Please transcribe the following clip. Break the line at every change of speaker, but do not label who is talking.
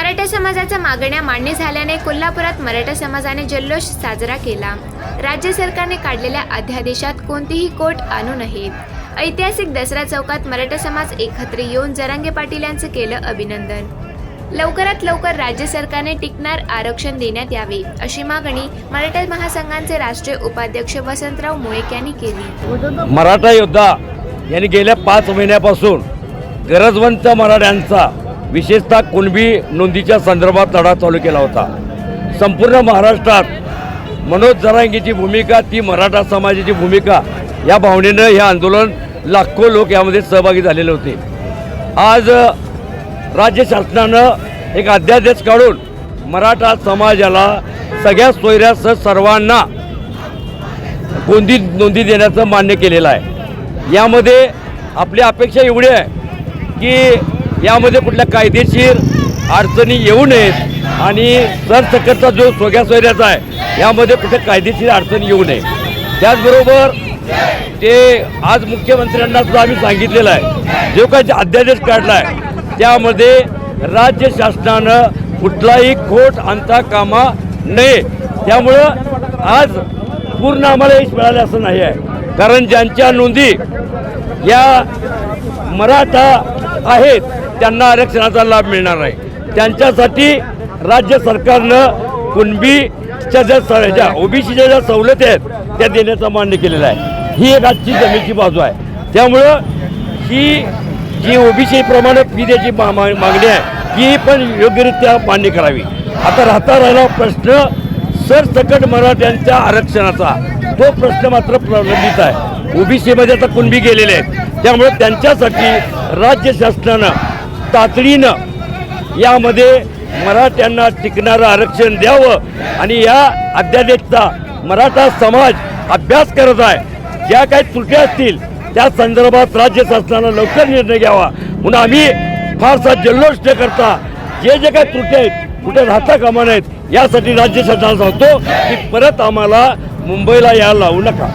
मराठा समाजाच्या मागण्या मान्य झाल्याने कोल्हापुरात मराठा समाजाने जल्लोष साजरा केला. राज्य सरकारने काढलेल्या अध्यादेशात कोणतीही कोट आणू नये ऐतिहासिक दसरा चौकात मराठा समाज एकत्र येऊन जरांगे पाटील यांचं केलं अभिनंदन. लवकरात लवकर राज्य सरकारने टिकणार आरक्षण देण्यात यावे अशी मागणी मराठा महासंघाचे राष्ट्रीय उपाध्यक्ष वसंतराव मुळेक यांनी केली.
मराठा योद्धा यांनी गेल्या पाच महिन्यापासून गरजवंत मराठ्यांचा विशेषतः कुणबी नोंदीच्या संदर्भात लढा चालू केला होता. संपूर्ण महाराष्ट्रात मनोज जरांगीची भूमिका ती मराठा समाजाची भूमिका या भावनेनं हे आंदोलन लाखो लोक यामध्ये सहभागी झालेले होते. आज राज्य शासनानं एक अध्यादेश काढून मराठा समाजाला सगळ्या सोयऱ्यासह सर्वांना गोंदी नोंदी देण्याचं मान्य केलेलं आहे. यामध्ये आपली अपेक्षा एवढी आहे की यामध्ये कुठल्या कायदेशीर अडचणी येऊ नयेत आणि सरसकटचा जो सोग्या सोयऱ्याचा आहे यामध्ये कुठे कायदेशीर अडचणी येऊ नये त्याचबरोबर ते आज मुख्यमंत्र्यांना सुद्धा आम्ही सांगितलेलं आहे जो काही अध्यादेश काढला आहे त्यामध्ये राज्य शासनानं कुठलाही खोट आणता कामा नये. त्यामुळं आज पूर्ण आम्हाला यश मिळालं असं नाही आहे. कारण ज्यांच्या नोंदी या मराठा आहेत त्यांना आरक्षणाचा लाभ मिळणार आहे त्यांच्यासाठी राज्य सरकारनं कुणबीच्या ज्या स- ज्या ओबीसीच्या ज्या सवलती आहेत त्या देण्याचा मान्य केलेला आहे. ही एक आजची जमेची बाजू आहे. त्यामुळं ही जी ओबीसी प्रमाणे फी द्यायची मा- मा- मागणी आहे ती पण योग्यरित्या मान्य करावी. आता राहता राहिला प्रश्न सरसकट मराठ्यांच्या आरक्षणाचा. तो प्रश्न मात्र प्रलंबित आहे. ओबीसीमध्ये आता कुणबी गेलेले आहेत. त्यामुळे त्यांच्यासाठी राज्य शासनानं तातडीनं यामध्ये मराठ्यांना टिकणारं आरक्षण द्यावं आणि या अध्यादेशचा मराठा समाज अभ्यास करत आहे. ज्या काही त्रुट्या असतील त्या संदर्भात राज्य शासनानं लवकर निर्णय घ्यावा. म्हणून आम्ही फारसा जल्लोष न करता जे जे काही त्रुटी आहेत कुठे राहता कामा नाहीत यासाठी राज्य शासनाला सांगतो की परत आम्हाला मुंबईला यायला लावू नका.